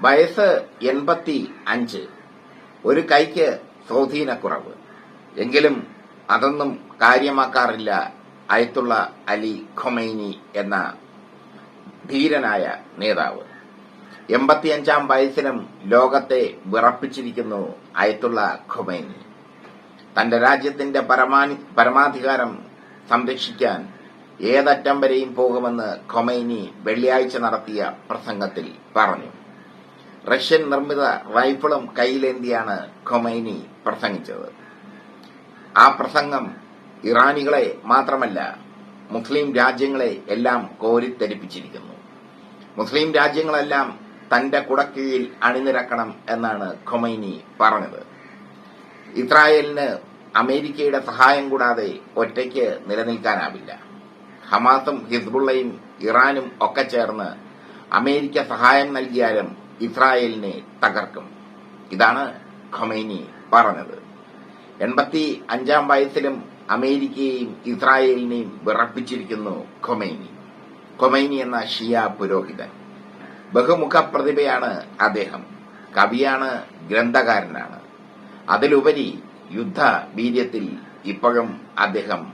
വയസ്സ് എൺപത്തി അഞ്ച് ഒരു കൈക്ക് സ്വാധീനക്കുറവ് എങ്കിലും അതൊന്നും കാര്യമാക്കാറില്ല. അയത്തുള്ള അലി ഖൊമൈനി എന്ന ധീരനായ നേതാവ്. എൺപത്തിയഞ്ചാം വയസ്സിനും ലോകത്തെ വിറപ്പിച്ചിരിക്കുന്നു അയത്തുള്ള ഖൊമൈനി. തന്റെ രാജ്യത്തിന്റെ പരമാധികാരം സംരക്ഷിക്കാൻ ഏതറ്റം വരെയും പോകുമെന്ന് ഖൊമൈനി വെള്ളിയാഴ്ച നടത്തിയ പ്രസംഗത്തിൽ പറഞ്ഞു. റഷ്യൻ നിർമ്മിത റൈഫിളും കയ്യിലേന്തിയാണ് ഖൊമൈനി പ്രസംഗിച്ചത്? ആ പ്രസംഗം ഇറാനികളെ മാത്രമല്ല മുസ്ലിം രാജ്യങ്ങളെ എല്ലാം കോരിത്തെരിപ്പിച്ചിരിക്കുന്നു. മുസ്ലിം രാജ്യങ്ങളെല്ലാം തന്റെ കുടക്കീഴിൽ അണിനിരക്കണം എന്നാണ് ഖൊമൈനി പറഞ്ഞത്. ഇസ്രായേലിന് അമേരിക്കയുടെ സഹായം കൂടാതെ ഒറ്റയ്ക്ക് നിലനിൽക്കാനാവില്ല. ഹമാസും ഹിസ്ബുള്ളയും ഇറാനും ഒക്കെ ചേർന്ന് അമേരിക്ക സഹായം നൽകിയാലും ഇസ്രായേലിനെ തകർക്കും. ഇതാണ് ഖൊമൈനി പറഞ്ഞത്. എൺപത്തി അഞ്ചാം വയസ്സിലും അമേരിക്കയെയും ഇസ്രായേലിനെയും വിറപ്പിച്ചിരിക്കുന്നു ഖൊമൈനി. ഖൊമൈനി എന്ന ഷിയ പുരോഹിതൻ. ബഹുമുഖ പ്രതിഭയാണ് അദ്ദേഹം. കവിയാണ് ഗ്രന്ഥകാരനാണ്. അതിലുപരി യുദ്ധ വീര്യത്തിൽ ഇപ്പോഴും അദ്ദേഹം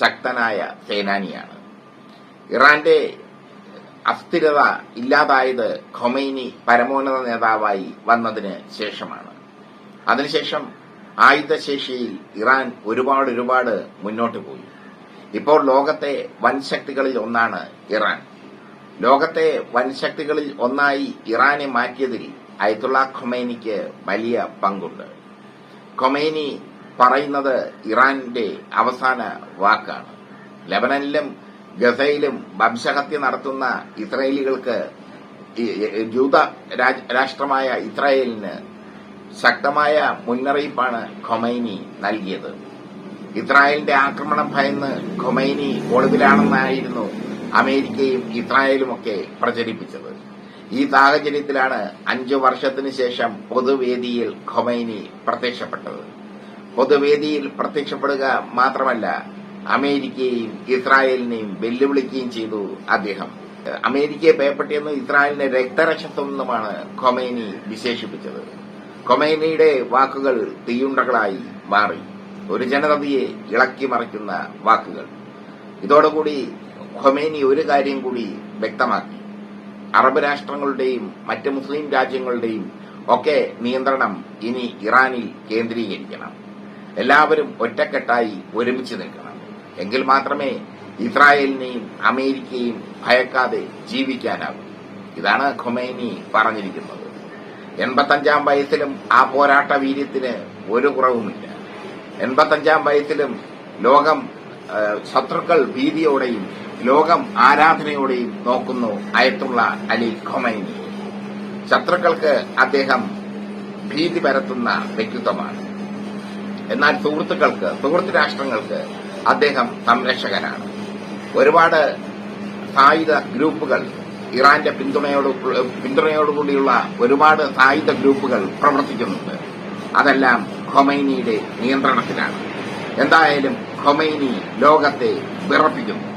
ശക്തനായ സേനാനിയാണ്. ഇറാന്റെ അസ്ഥിരത ഇല്ലാതായത് ഖൊമൈനി പരമോന്നത നേതാവായി വന്നതിന് ശേഷമാണ്. അതിനുശേഷം ആയുധശേഷിയിൽ ഇറാൻ ഒരുപാട് ഒരുപാട് മുന്നോട്ട് പോയി. ഇപ്പോൾ ലോകത്തെ വൻശക്തികളിൽ ഒന്നാണ് ഇറാൻ. ലോകത്തെ വൻശക്തികളിൽ ഒന്നായി ഇറാനെ മാറ്റിയതിൽ അയത്തുള്ള ഖൊമൈനിക്ക് വലിയ പങ്കുണ്ട്. ഖൊമൈനി പറയുന്നത് ഇറാന്റെ അവസാന വാക്കാണ്. ലബനനിലും ഗസയിലും വംശഹത്യ നടത്തുന്ന ഇസ്രയേലികൾക്ക് ജൂത രാഷ്ട്രമായ ഇസ്രായേലിന് ശക്തമായ മുന്നറിയിപ്പാണ് ഖൊമൈനി നൽകിയത്. ഇസ്രായേലിന്റെ ആക്രമണം ഭയന്ന് ഖൊമൈനി ഒളിവിലാണെന്നായിരുന്നു അമേരിക്കയും ഇസ്രായേലുമൊക്കെ പ്രചരിപ്പിച്ചത്. ഈ സാഹചര്യത്തിലാണ് അഞ്ചു വർഷത്തിനു ശേഷം പൊതുവേദിയിൽ ഖൊമൈനി പ്രത്യക്ഷപ്പെട്ടത്. പൊതുവേദിയിൽ പ്രത്യക്ഷപ്പെടുക മാത്രമല്ല അമേരിക്കയെയും ഇസ്രായേലിനെയും വെല്ലുവിളിക്കുകയും ചെയ്തു അദ്ദേഹം. അമേരിക്കയെ ഭയപ്പെട്ടിയെന്നും ഇസ്രായേലിനെ രക്തരക്ഷസമെന്നുമാണ് ഖൊമൈനി വിശേഷിപ്പിച്ചത്. ഖൊമൈനിയുടെ വാക്കുകൾ തീയുണ്ടകളായി മാറി. ഒരു ജനതയെ ഇളക്കി മറിക്കുന്ന വാക്കുകൾ. ഇതോടുകൂടി ഖൊമേനി ഒരു കാര്യം കൂടി വ്യക്തമാക്കി. അറബ് രാഷ്ട്രങ്ങളുടെയും മറ്റ് മുസ്ലിം രാജ്യങ്ങളുടെയും ഒക്കെ നിയന്ത്രണം ഇനി ഇറാനിൽ കേന്ദ്രീകരിക്കണം. എല്ലാവരും ഒറ്റക്കെട്ടായി ഒരുമിച്ച് നിൽക്കണം. എങ്കിൽ മാത്രമേ ഇസ്രായേലിനെയും അമേരിക്കയും ഭയക്കാതെ ജീവിക്കാനാകൂ ഇതാണ് ഖൊമൈനി പറഞ്ഞിരിക്കുന്നത്. എൺപത്തഞ്ചാം വയസ്സിലും ആ പോരാട്ട വീര്യത്തിന് ഒരു കുറവുമില്ല. എൺപത്തഞ്ചാം വയസ്സിലും ലോകം ശത്രുക്കൾ ഭീതിയോടെയും ലോകം ആരാധനയോടെയും നോക്കുന്നു അയത്തുള്ള അലി ഖൊമൈനി. ശത്രുക്കൾക്ക് അദ്ദേഹം ഭീതി പരത്തുന്ന വ്യക്തിത്വമാണ്. എന്നാൽ സുഹൃത്തുക്കൾക്ക് സുഹൃത്ത് രാഷ്ട്രങ്ങൾക്ക് അദ്ദേഹം സംരക്ഷകനാണ്. ഒരുപാട് സായുധ ഗ്രൂപ്പുകൾ ഇറാന്റെ പിന്തുണയോട് പിന്തുണയോടുകൂടിയുള്ള ഒരുപാട് സായുധ ഗ്രൂപ്പുകൾ പ്രവർത്തിക്കുന്നുണ്ട്. അതെല്ലാം ഖൊമൈനിയുടെ നിയന്ത്രണത്തിലാണ്. എന്തായാലും ഖൊമൈനി ലോകത്തെ വിറപ്പിക്കുന്നു.